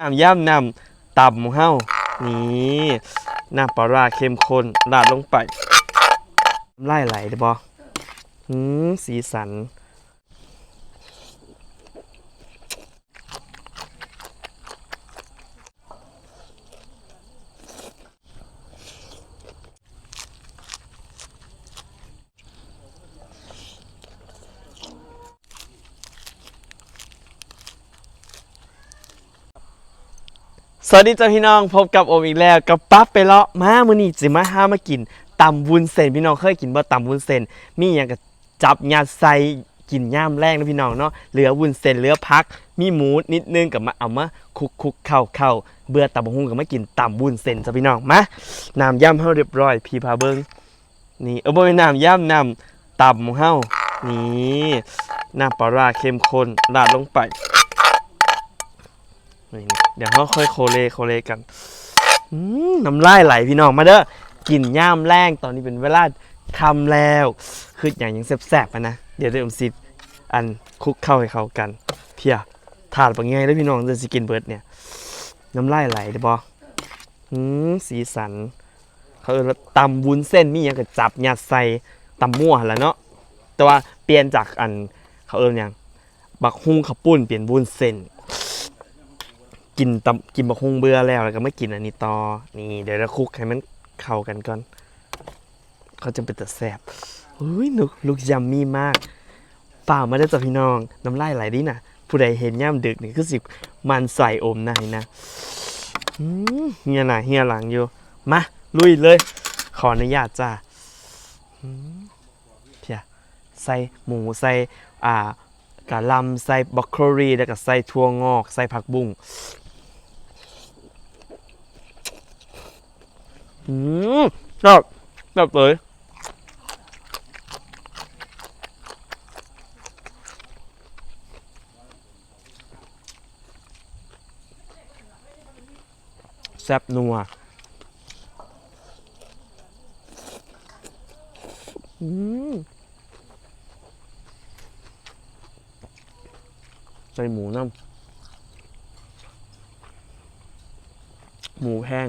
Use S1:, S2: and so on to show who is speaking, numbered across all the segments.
S1: น้ำย่ำน้ำตำของเฮานี่น้ำปลาร้าเค็มข้นราดลงไปไล่ไหลได้บ่หืมสีสัน สวัสดีจ้าพี่น้องพบกับโอมอีกแล้วกับปั๊บไปเลาะมามือนี้สิมาหามากินตำวุ้นเส้นพี่น้องเคยกินบ่ตำวุ้นเส้นมีหยังก็จับยัดใส่กินย่ามแรงนะพี่น้องเนาะเหลือวุ้นเส้นเหลือพัก มีหมูนิดนึงกับมาเอามาคลุกคลุกเข้าเข้าเบื่อตำบักหุ่งก็มากินตำวุ้นเส้นจ้ะพี่น้องมาน้ำย่ำเฮาเรียบร้อย พี่พาเบิ่งนี่เออบ่ม่นน้ำย่ำน้ำตำของเฮานี่น้ำปลาร้าเข้มข้นราดลงไป นี่เดี๋ยวเราค่อยโคเลโคเลกันน้ำลายไหลพี่น้องมาเด้อกินย่ามแรงตอนนี้เป็นเวลาคำแล้ว คืออย่างยังแสบๆอะนะ เดี๋ยวเดี๋ยวผมสิอันคลุกเข้าให้เขากัน เพียถาดบางไงแล้วพี่น้องจะสิกินเบิร์ดเนี่ย น้ำลายไหลเด้อบออืมสีสัน เขาตำวุ้นเส้นมีอย่างกับจับหยัดใส่ตำมั่วนแหล้วเนาะแต่ว่าเปลี่ยนจากอันเขาเอิ้นอย่างบักฮุ้งขับปุ้นเปลี่ยนวุ้นเส้น กินตำกินบะฮุงเบื่อแล้วแล้วก็มากินอันนี้ต่อนี่เดี๋ยวเราคลุกให้มันเข้ากันก่อนเขาจะเป็นแต่แสบเฮ้ยนุกลูกยัมมี่มากฝ่ามาได้จากพี่น้อง น้ำลายไหลดินะผู้ใดเห็นย่ำดึกนี่คือสิมันใส่อมในนะเฮียหน่ะเฮียหลังอยู่ มา ลุยเลย ขออนุญาตจ้าเพียใส่หมูใส่อ่ากะลำใส่บรอกโคลีแล้วก็ใส่ถั่วงอก ใส่ผักบุ้ง อืมชอบชอบเลยแซ่บนัวอืมใส่หมูน้ำหมูแห้ง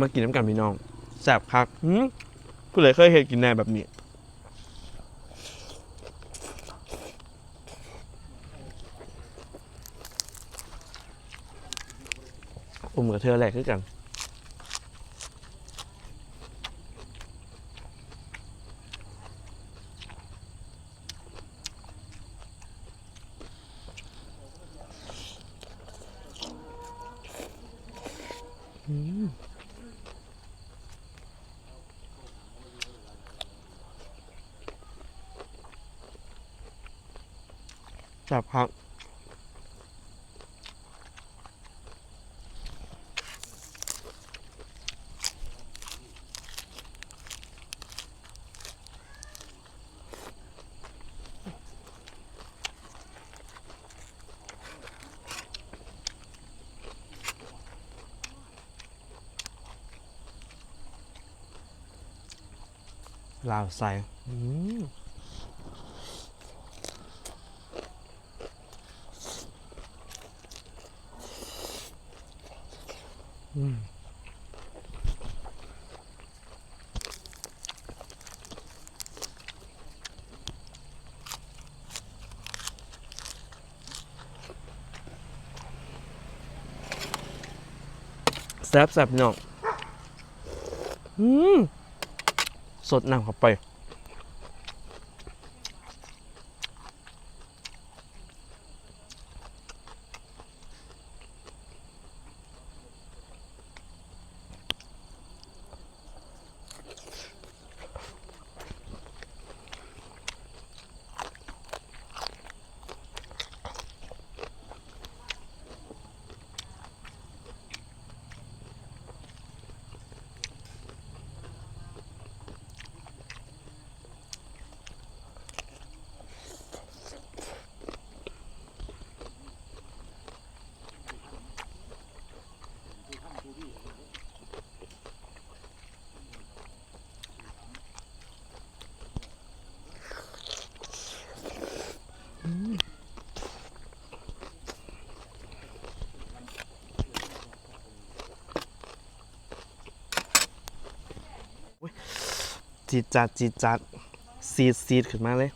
S1: มากินน้ำกันพี่น้องแซ่บคักหืมผู้ใดเคยเห็นกินแหนแบบนี้อมกับเธอแหลกคือกันแซ่บคักลาวใส่อืม แซ่บแซ่บพี่น้องอืมสดน้ำเข้าไป อ จีดจัดจีดจัดซีดซีดขึ้นมาเลย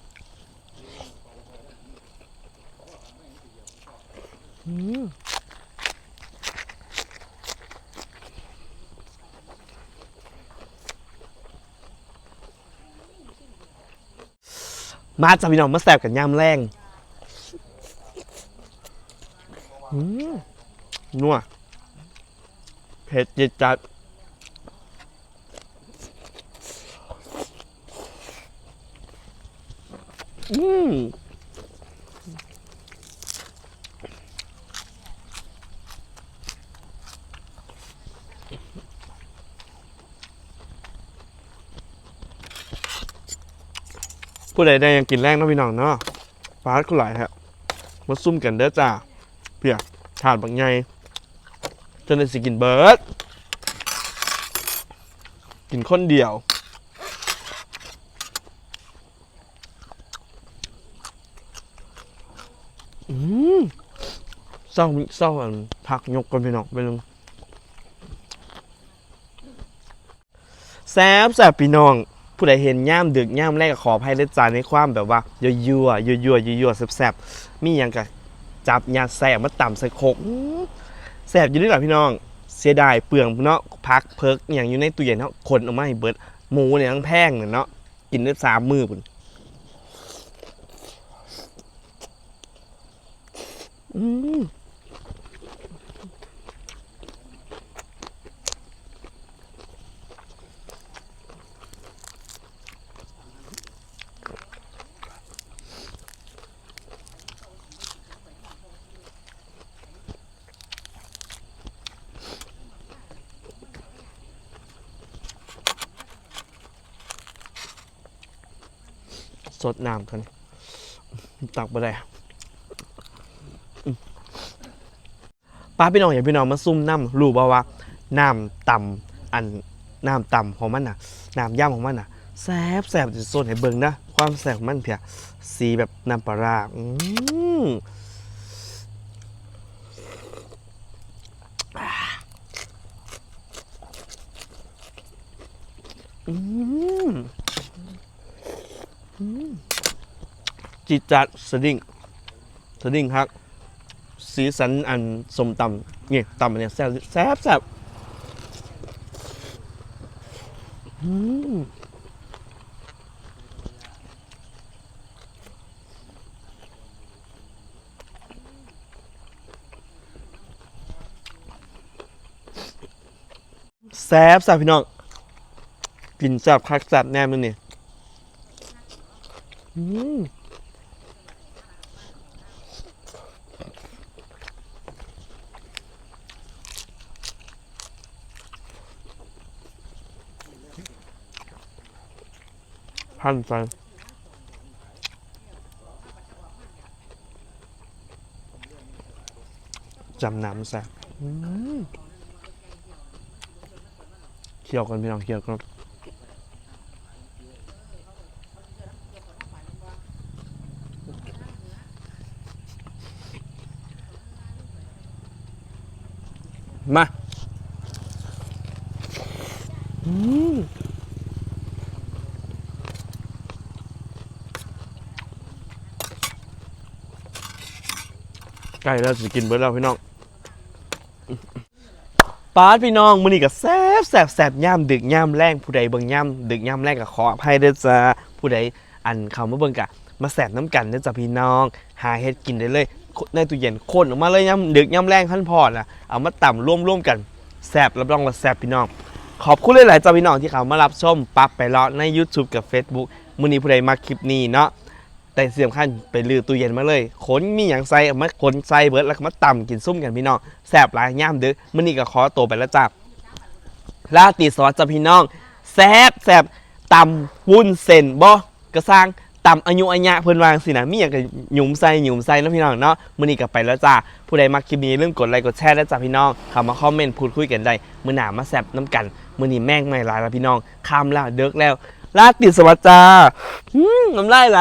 S1: มาจ้ะพี่น้องมาแสบกันย่ำแรงนัวเผ็ดจิดจัด อืมผู้ใดได้ยังกินแรงเนาะพี่น้องเนาะฟาดก็หลายฮะมาซุ่มกันเด้อจ้าเพียถาดบางไงจนได้สิกินเบิร์ดกินคนเดียว อืมเศร้าเศร้าอันผักยกกันพี่น้องไปลงแซบแซบพี่น้อง ผู้ใดเห็นย่ามดึกย่ามแรกก็ขออภัยด้จานในความแบบว่ายั่วยั่วยั่วยั่วยั่วยั่วแซบแซบมีอย่างกับจับยาแสบมาต่ำใส่โคกอื้อแสบอยู่ด้วยหรอพี่น้อง เสียดายเปลืองเนาะพักเพิกอย่างอยู่ในตู้เย็นเนาะคนออกมาให้เบิดหมูเนี่ยทั้งแพงเนี่ยเนาะกินได้สามมือปุ่น อืมสดน้ำกันตักไปเลยอืม ป้าพี่น้องอย่าพี่น้องมาซุ่มน้ำรู้ป่าว่าน้ำต่ำอันน้ำต่ำของมันน่ะน้ำย่ำของมันน่ะแซบแซบจะสดให้เบิ่งนะความแซบของมันเพียสีแบบน้ำปลาร้าอืมอืมจิตจัดสดิ้งสดิ้งครับ สีสันอันสมตำนี่ตำอันเนี้ยแซ่บแซ่บแซ่บอืมแซ่บแซ่บพี่น้องกินแซ่บคักแซ่บแน่มึงนี่อืม พันไปจำน้ำแซ่บเคี่ยวกันพี่น้องเคี่ยวกันมาอืม ใกล้แล้วจะกินเบิร์ดแล้วพี่น้องปาดพี่น้องมื้อนี้ก็แซ่บแซ่บแซ่บย่ำดึกย่ำแรงผู้ใดเบิ่งย่ำดึกย่ำแรงก็ขออภัยเด้อจ้าผู้ใดอันเขามาเบิ่งกะมาแสบน้ำกันเด้อจ้าพี่น้อง หาเฮ็ดกินได้เลยในตู้เย็นคนออกมาเลยย่ำดึกย่ำแรงขั้นพอดอะเอามาต่ำร่วมๆกันแซบรับรองว่าแซบพี่น้อง ขอบคุณหลายๆเจ้าพี่น้องที่เขามารับชมปรับไปรอใน YouTube กับ Facebook มื้อนี้ผู้ใดมาคลิปนี้เนาะ แต่ที่สำคัญไปลือตู้เย็นมาเลยขนมีอย่างใส่เอามาขนใส่เบิร์ดแล้วก็มาต่ำกินซุ่มกันพี่น้องแซบหลายย่ามเด้อมื้อนี้ก็ขอตัวไปแล้วจ้าลาตีซอสจ้าพี่น้องแซบแซบต่ำวุ้นเส้นบ่กระสร้างต่ำอายุอัญญะเพิ่นวางสินะมีอย่างกับหยุมใส่หยุมใส่นะพี่น้องเนาะมื้อนี้ก็ไปแล้วจ้าผู้ใดมาคลิปนี้เรื่องกดไลค์กดแชร์แล้วจ้าพี่น้องเข้ามาคอมเมนต์พูดคุยกันได้มื้อหน้ามาแซบน้ำกันมื้อนี้แม่งไม่หลายแล้วพี่น้องค่ำแล้วเดึกแล้วลาติดสวัสดิ์จ้าอืมน้ำลายไหล